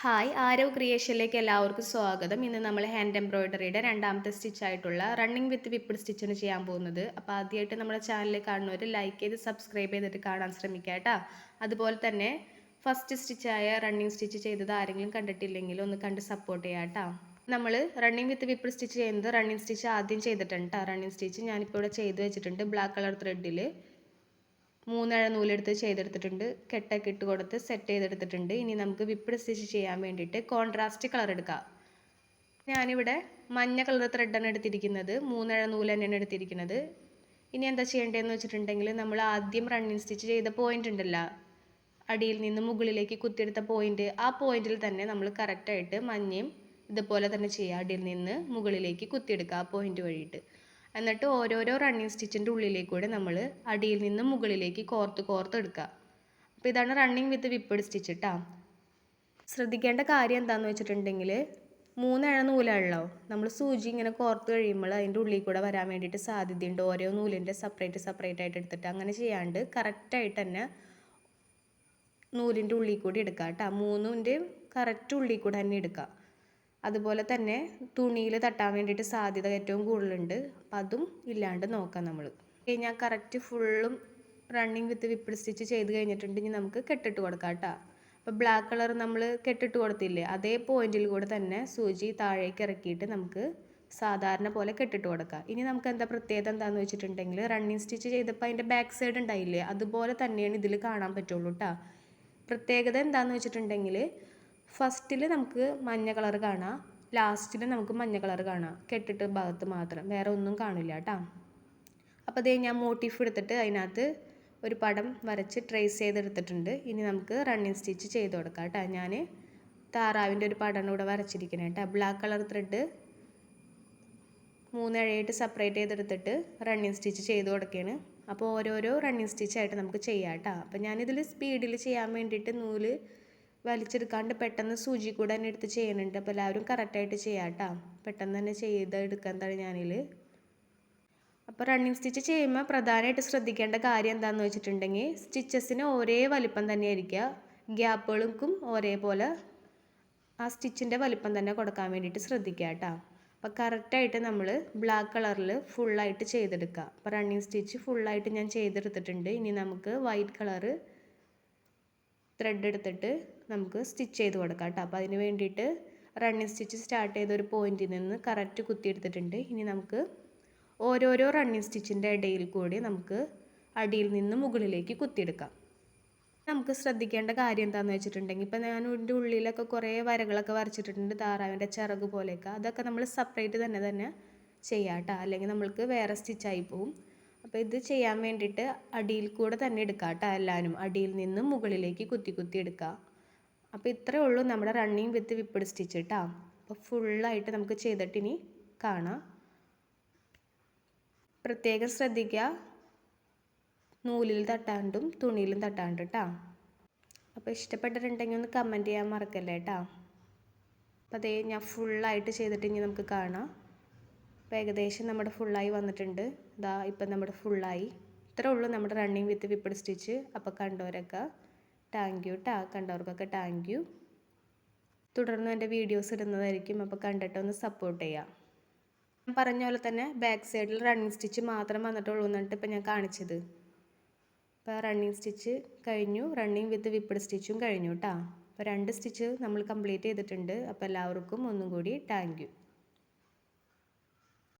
Hi Aarav ക്രിയേഷനിലേക്ക് എല്ലാവർക്കും സ്വാഗതം. ഇന്ന് നമ്മൾ ഹാൻഡ് എംബ്രോയിഡറിയുടെ രണ്ടാമത്തെ സ്റ്റിച്ച് ആയിട്ടുള്ള റണ്ണിങ് വിത്ത് വിപ്പിൾ സ്റ്റിച്ചാണ് ചെയ്യാൻ പോകുന്നത്. അപ്പോൾ ആദ്യമായിട്ട് നമ്മുടെ ചാനൽ കാണുന്നവർ ലൈക്ക് ചെയ്ത് സബ്സ്ക്രൈബ് ചെയ്തിട്ട് കാണാൻ ശ്രമിക്കുക കേട്ടോ. അതുപോലെ തന്നെ ഫസ്റ്റ് സ്റ്റിച്ചായ റണ്ണിങ് സ്റ്റിച്ച് ചെയ്തത് ആരെങ്കിലും കണ്ടിട്ടില്ലെങ്കിൽ ഒന്ന് കണ്ട് സപ്പോർട്ട് ചെയ്യാം കേട്ടോ. നമ്മൾ റണ്ണിങ് വിത്ത് വിപ്പിൾ സ്റ്റിച്ച് ചെയ്യുന്നത് റണ്ണിങ് സ്റ്റിച്ച് ആദ്യം ചെയ്തിട്ടുണ്ട് റണ്ണിങ് സ്റ്റിച്ച് ഞാനിപ്പോൾ ഇവിടെ ചെയ്ത് വെച്ചിട്ടുണ്ട്. ബ്ലാക്ക് കളർ ത്രെഡിൽ മൂന്നഴ നൂലെടുത്ത് ചെയ്തെടുത്തിട്ടുണ്ട്. കെട്ടൊക്കെ ഇട്ട് കൊടുത്ത് സെറ്റ് ചെയ്തെടുത്തിട്ടുണ്ട്. ഇനി നമുക്ക് വിപ്പിഡ് സ്റ്റിച്ച് ചെയ്യാൻ വേണ്ടിയിട്ട് കോൺട്രാസ്റ്റ് കളർ എടുക്കാം. ഞാനിവിടെ മഞ്ഞ കളർ ത്രെഡാണ് എടുത്തിരിക്കുന്നത്. മൂന്നഴ നൂൽ തന്നെയാണ് എടുത്തിരിക്കുന്നത്. ഇനി എന്താ ചെയ്യേണ്ടതെന്ന് വെച്ചിട്ടുണ്ടെങ്കിൽ നമ്മൾ ആദ്യം റണ്ണിങ് സ്റ്റിച്ച് ചെയ്ത പോയിന്റ് ഉണ്ടല്ലോ. അടിയിൽ നിന്ന് മുകളിലേക്ക് കുത്തിയെടുത്ത പോയിന്റ് ആ പോയിന്റിൽ തന്നെ നമ്മൾ കറക്റ്റായിട്ട് മഞ്ഞയും ഇതുപോലെ തന്നെ ചെയ്യുക അടിയിൽ നിന്ന് മുകളിലേക്ക് കുത്തിയെടുക്കുക ആ പോയിന്റ് വഴിയിട്ട്. എന്നിട്ട് ഓരോരോ റണ്ണിങ് സ്റ്റിച്ചിന്റെ ഉള്ളിലേക്കൂടെ നമ്മൾ അടിയിൽ നിന്ന് മുകളിലേക്ക് കോർത്ത് കോർത്ത് എടുക്കുക. അപ്പോൾ ഇതാണ് റണ്ണിങ് വിത്ത് വിപ്പിഡ് സ്റ്റിച്ച് കേട്ടോ ശ്രദ്ധിക്കേണ്ട കാര്യം എന്താണെന്ന് വെച്ചിട്ടുണ്ടെങ്കിൽ മൂന്നെണ്ണ നൂലാണല്ലോ. നമ്മൾ സൂചി ഇങ്ങനെ കോർത്ത് കഴിയുമ്പോൾ അതിന്റെ ഉള്ളിൽ കൂടെ വരാൻ വേണ്ടിയിട്ട് സാധ്യതയുണ്ട്. ഓരോ നൂലിന്റെ സെപ്പറേറ്റ് സെപ്പറേറ്റ് ആയിട്ട് എടുത്തിട്ട് അങ്ങനെ ചെയ്യാണ്ട് കറക്റ്റായിട്ട് തന്നെ നൂലിന്റെ ഉള്ളിൽ കൂടി എടുക്കുക കേട്ടോ മൂന്നിന്റെയും കറക്റ്റ് ഉള്ളിൽ കൂടെ തന്നെ എടുക്കുക അതുപോലെ തന്നെ തുണിയിൽ തട്ടാൻ വേണ്ടിയിട്ട് സാധ്യത ഏറ്റവും കൂടുതലുണ്ട്. അപ്പം അതും ഇല്ലാണ്ട് നോക്കാം നമ്മൾ ഞാൻ കറക്റ്റ് ഫുള്ളും റണ്ണിങ് വിത്ത് വിപ്പിൾ സ്റ്റിച്ച് ചെയ്ത് കഴിഞ്ഞിട്ടുണ്ട്. ഇനി നമുക്ക് കെട്ടിട്ട് കൊടുക്കാം കേട്ടോ. അപ്പോൾ ബ്ലാക്ക് കളർ നമ്മൾ കെട്ടിട്ട് കൊടുത്തില്ലേ അതേ പോയിന്റിൽ കൂടെ തന്നെ സൂചി താഴേക്ക് ഇറക്കിയിട്ട് നമുക്ക് സാധാരണ പോലെ കെട്ടിട്ട് കൊടുക്കാം. ഇനി നമുക്ക് എന്താ പ്രത്യേകത എന്താണെന്ന് വെച്ചിട്ടുണ്ടെങ്കിൽ റണ്ണിങ് സ്റ്റിച്ച് ചെയ്തപ്പോൾ അതിന്റെ ബാക്ക് സൈഡ് ഉണ്ടായില്ലേ അതുപോലെ തന്നെയാണ് ഇതിൽ കാണാൻ പറ്റുള്ളൂ കേട്ടോ. പ്രത്യേകത എന്താണെന്ന് വെച്ചിട്ടുണ്ടെങ്കിൽ ഫസ്റ്റിൽ നമുക്ക് മഞ്ഞ കളർ കാണാം. ലാസ്റ്റിൽ നമുക്ക് മഞ്ഞ കളർ കാണാം. കെട്ടിട്ട് ഭാഗത്ത് മാത്രം. വേറെ ഒന്നും കാണില്ല കേട്ടോ. അപ്പോൾ അതേ ഞാൻ മോട്ടീഫ് എടുത്തിട്ട് അതിനകത്ത് ഒരു പടം വരച്ച് ട്രേസ് ചെയ്തെടുത്തിട്ടുണ്ട്. ഇനി നമുക്ക് റണ്ണിങ് സ്റ്റിച്ച് ചെയ്ത് കൊടുക്കാം കേട്ടോ. ഞാൻ താറാവിന്റെ ഒരു പടം കൂടെ വരച്ചിരിക്കണേ കേട്ടോ. ബ്ലാക്ക് കളർ ത്രെഡ് മൂന്നഴയായിട്ട് സെപ്പറേറ്റ് ചെയ്തെടുത്തിട്ട് റണ്ണിങ് സ്റ്റിച്ച് ചെയ്ത് കൊടുക്കുകയാണ് അപ്പോൾ ഓരോരോ റണ്ണിങ് സ്റ്റിച്ചായിട്ട് നമുക്ക് ചെയ്യാം കേട്ടോ. അപ്പോൾ ഞാനിതിൽ സ്പീഡിൽ ചെയ്യാൻ വേണ്ടിയിട്ട് നൂൽ വലിച്ചെടുക്കാണ്ട് പെട്ടെന്ന് സൂചി കൂടെ തന്നെ എടുത്ത് ചെയ്യുന്നുണ്ട്. അപ്പോൾ എല്ലാവരും കറക്റ്റായിട്ട് ചെയ്യാം കേട്ടോ. പെട്ടെന്ന് തന്നെ ചെയ്ത് എടുക്കാൻ ഞാനിൽ അപ്പോൾ റണ്ണിങ് സ്റ്റിച്ച് ചെയ്യുമ്പോൾ പ്രധാനമായിട്ട് ശ്രദ്ധിക്കേണ്ട കാര്യം എന്താണെന്ന് വെച്ചിട്ടുണ്ടെങ്കിൽ സ്റ്റിച്ചസിന് ഒരേ വലിപ്പം തന്നെ ആയിരിക്കുക ഗ്യാപ്പുകൾക്കും ഒരേപോലെ ആ സ്റ്റിച്ചിന്റെ വലിപ്പം തന്നെ കൊടുക്കാൻ വേണ്ടിയിട്ട് ശ്രദ്ധിക്കുക കേട്ടോ. അപ്പോൾ കറക്റ്റായിട്ട് നമ്മൾ ബ്ലാക്ക് കളറിൽ ഫുള്ളായിട്ട് ചെയ്തെടുക്കുക. അപ്പോൾ റണ്ണിങ് സ്റ്റിച്ച് ഫുള്ളായിട്ട് ഞാൻ ചെയ്തെടുത്തിട്ടുണ്ട്. ഇനി നമുക്ക് വൈറ്റ് കളറ് ത്രെഡ് എടുത്തിട്ട് നമുക്ക് സ്റ്റിച്ച് ചെയ്ത് കൊടുക്കാം കേട്ടോ അപ്പോൾ അതിന് വേണ്ടിയിട്ട് റണ്ണിങ് സ്റ്റിച്ച് സ്റ്റാർട്ട് ചെയ്ത ഒരു പോയിന്റിൽ നിന്ന് കറക്റ്റ് കുത്തിയെടുത്തിട്ടുണ്ട് ഇനി നമുക്ക് ഓരോരോ റണ്ണിങ് സ്റ്റിച്ചിന്റെ ഇടയിൽ കൂടി നമുക്ക് അടിയിൽ നിന്ന് മുകളിലേക്ക് കുത്തിയെടുക്കാം നമുക്ക് ശ്രദ്ധിക്കേണ്ട കാര്യം എന്താണെന്ന് വെച്ചിട്ടുണ്ടെങ്കിൽ ഇപ്പം ഞാൻ ഇതിന്റെ ഉള്ളിലൊക്കെ കുറേ വരകളൊക്കെ വരച്ചിട്ടുണ്ട്. താറാവിന്റെ ചിറക് പോലെയൊക്കെ. അതൊക്കെ നമ്മൾ സെപ്പറേറ്റ് തന്നെ തന്നെ ചെയ്യാം കേട്ടോ അല്ലെങ്കിൽ നമ്മൾക്ക് വേറെ സ്റ്റിച്ചായി പോവും. അപ്പോൾ ഇത് ചെയ്യാൻ വേണ്ടിയിട്ട് അടിയിൽ കൂടെ തന്നെ എടുക്കാം കേട്ടോ എല്ലാവരും അടിയിൽ നിന്ന് മുകളിലേക്ക് കുത്തി കുത്തി എടുക്കുക അപ്പോൾ ഇത്രേ ഉള്ളൂ നമ്മുടെ റണ്ണിങ് വിത്ത് വിപ്പിഡ് സ്റ്റിച്ച് കേട്ടോ അപ്പോൾ ഫുള്ളായിട്ട് നമുക്ക് ചെയ്തിട്ട് ഇനി കാണാം. പ്രത്യേകം ശ്രദ്ധിക്കുക നൂലിൽ തട്ടാണ്ടും തുണിയിലും തട്ടാണ്ട് കേട്ടോ അപ്പോൾ ഇഷ്ടപ്പെട്ടിട്ടുണ്ടെങ്കിൽ ഒന്ന് കമന്റ് ചെയ്യാൻ മറക്കല്ലേ കേട്ടോ അപ്പോൾ അതേ ഞാൻ ഫുള്ളായിട്ട് ചെയ്തിട്ട് ഇനി നമുക്ക് കാണാം. അപ്പോൾ ഏകദേശം നമ്മുടെ ഫുള്ളായി വന്നിട്ടുണ്ട്. ഇതാ ഇപ്പം നമ്മുടെ ഫുള്ളായി ഇത്രേ ഉള്ളൂ നമ്മുടെ റണ്ണിങ് വിത്ത് വിപ്പിഡ് സ്റ്റിച്ച് അപ്പോൾ കണ്ടവരൊക്കെ താങ്ക് യു ടാ കണ്ടവർക്കൊക്കെ താങ്ക് യു തുടർന്ന് എന്റെ വീഡിയോസ് ഇടുന്നതായിരിക്കും. അപ്പോൾ കണ്ടിട്ടൊന്ന് സപ്പോർട്ട് ചെയ്യാം. ഞാൻ പറഞ്ഞ പോലെ തന്നെ ബാക്ക് സൈഡിൽ റണ്ണിങ് സ്റ്റിച്ച് മാത്രം വന്നിട്ടുള്ളൂ എന്നിട്ട് ഇപ്പോൾ ഞാൻ കാണിച്ചത്. ഇപ്പോൾ റണ്ണിങ് സ്റ്റിച്ച് കഴിഞ്ഞു. റണ്ണിങ് വിത്ത് വിപ്പിഡ് സ്റ്റിച്ചും കഴിഞ്ഞു കേട്ടോ അപ്പോൾ രണ്ട് സ്റ്റിച്ച് നമ്മൾ കംപ്ലീറ്റ് ചെയ്തിട്ടുണ്ട്. അപ്പോൾ എല്ലാവർക്കും ഒന്നും കൂടി താങ്ക്